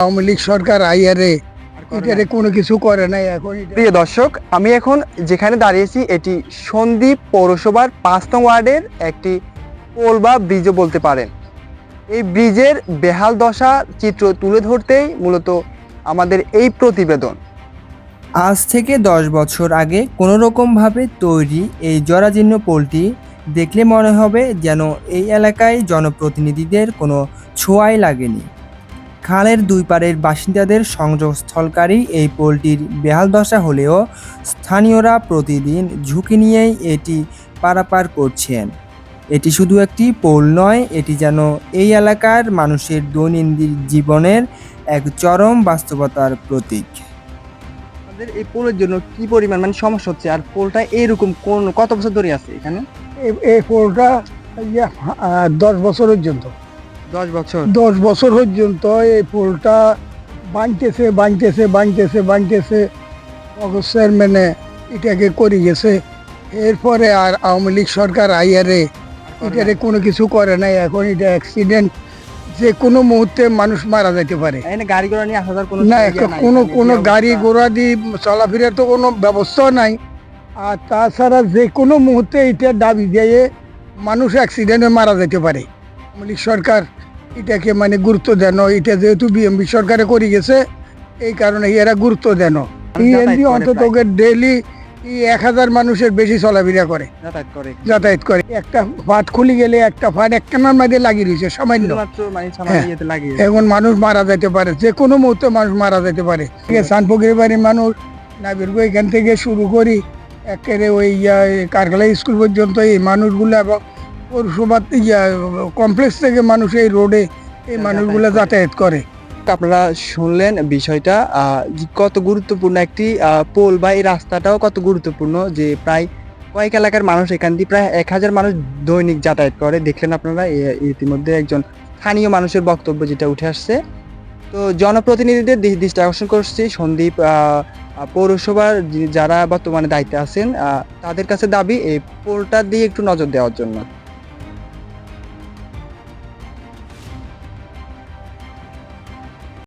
আওয়ামী লীগ সরকার আইয়ারে এটারে কোনো কিছু করে নাই এখন প্রিয় দর্শক আমি এখন যেখানে দাঁড়িয়েছি এটি সন্দ্বীপ পৌরসভার পাঁচ নং ওয়ার্ডের একটি পোল বা ব্রিজও বলতে পারেন। এই ব্রিজের বেহাল দশা চিত্র তুলে ধরতেই মূলত আমাদের এই প্রতিবেদন। আজ থেকে দশ বছর আগে কোনো রকমভাবে তৈরি এই জরাজীর্ণ পোলটি দেখলে মনে হবে যেন এই এলাকায় জনপ্রতিনিধিদের কোনো ছোঁয়াই লাগেনি। খালের দুই পারের বাসিন্দাদের সংযোগস্থলকারী এই পোলটির বেহাল দশা হলেও স্থানীয়রা প্রতিদিন ঝুঁকি নিয়েই এটি পারাপার করছেন। এটি শুধু একটি পোল নয় এটি যেন এই এলাকার মানুষের দৈনন্দিন জীবনের এক চরম বাস্তবতার প্রতীক। আমাদের এই পোলের জন্য কি পরিমাণ মানে সমস্যা হচ্ছে? আর পোলটা এইরকম কোন কত বছর ধরে আছে এখানে? এই- এই পোলটা দশ বছরের পর্যন্ত দশ বছর? দশ বছর পর্যন্ত এই পোলটা বানতেছে বানতেছে বানতেছে বানতেছে অগস্ট চেয়ারম্যানে এটাকে করে গেছে। এরপরে আর আওয়ামী লীগ সরকার আইয়ারে এটারে কোনো কিছু করে নাই। এখন এটা অ্যাক্সিডেন্ট যে কোনো মুহূর্তে মানুষ মারা যেতে পারে। গাড়ি ঘোড়া নিয়ে আসা কোনো না কোনো কোনো গাড়ি ঘোড়া দিয়ে চলাফেরার তো কোনো ব্যবস্থাও নাই। আর তাছাড়া যে কোনো মুহূর্তে এটা দাবি দিয়ে মানুষ অ্যাক্সিডেন্টে মারা যেতে পারে। আওয়ামী লীগ সরকার এটাকে মানে গুরুত্ব দেন। এটা যেহেতু বিএমপি সরকারে করে গেছে এই কারণে এরা গুরুত্ব দেন। ইএনজি অন্তত ডেলি এক হাজার মানুষের বেশি চলাফেরা করে। যাতায়াত করে। একটা ফাট খুলে গেলে একটা ফাট একটানার মাঝে লাগিয়ে রয়েছে সামান্য। মানে হ্যাঁ। এখন মানুষ মারা যেতে পারে যে কোনো মুহূর্তে মানুষ মারা যেতে পারে। সানপুকুরের বাড়ির মানুষ নাবিরগো এখান থেকে শুরু করি একেবারে ওই কারখালা স্কুল পর্যন্ত এই মানুষগুলো এবং পৌরসভা ইয়া কমপ্লেক্স থেকে মানুষ এই রোডে এই মানুষগুলো যাতায়াত করে। আপনারা শুনলেন বিষয়টা কত গুরুত্বপূর্ণ একটি পোল বা এই রাস্তাটাও কত গুরুত্বপূর্ণ যে প্রায় কয়েক এলাকার মানুষ এখান দিয়ে প্রায় এক হাজার মানুষ দৈনিক যাতায়াত করে। দেখলেন আপনারা ইতিমধ্যে একজন স্থানীয় মানুষের বক্তব্য যেটা উঠে আসছে। তো জনপ্রতিনিধিদের দৃষ্টি আকর্ষণ করছি। সন্দীপ পৌরসভার যারা বর্তমানে দায়িত্বে আছেন তাদের কাছে দাবি এই পোলটা দিয়ে একটু নজর দেওয়ার জন্য।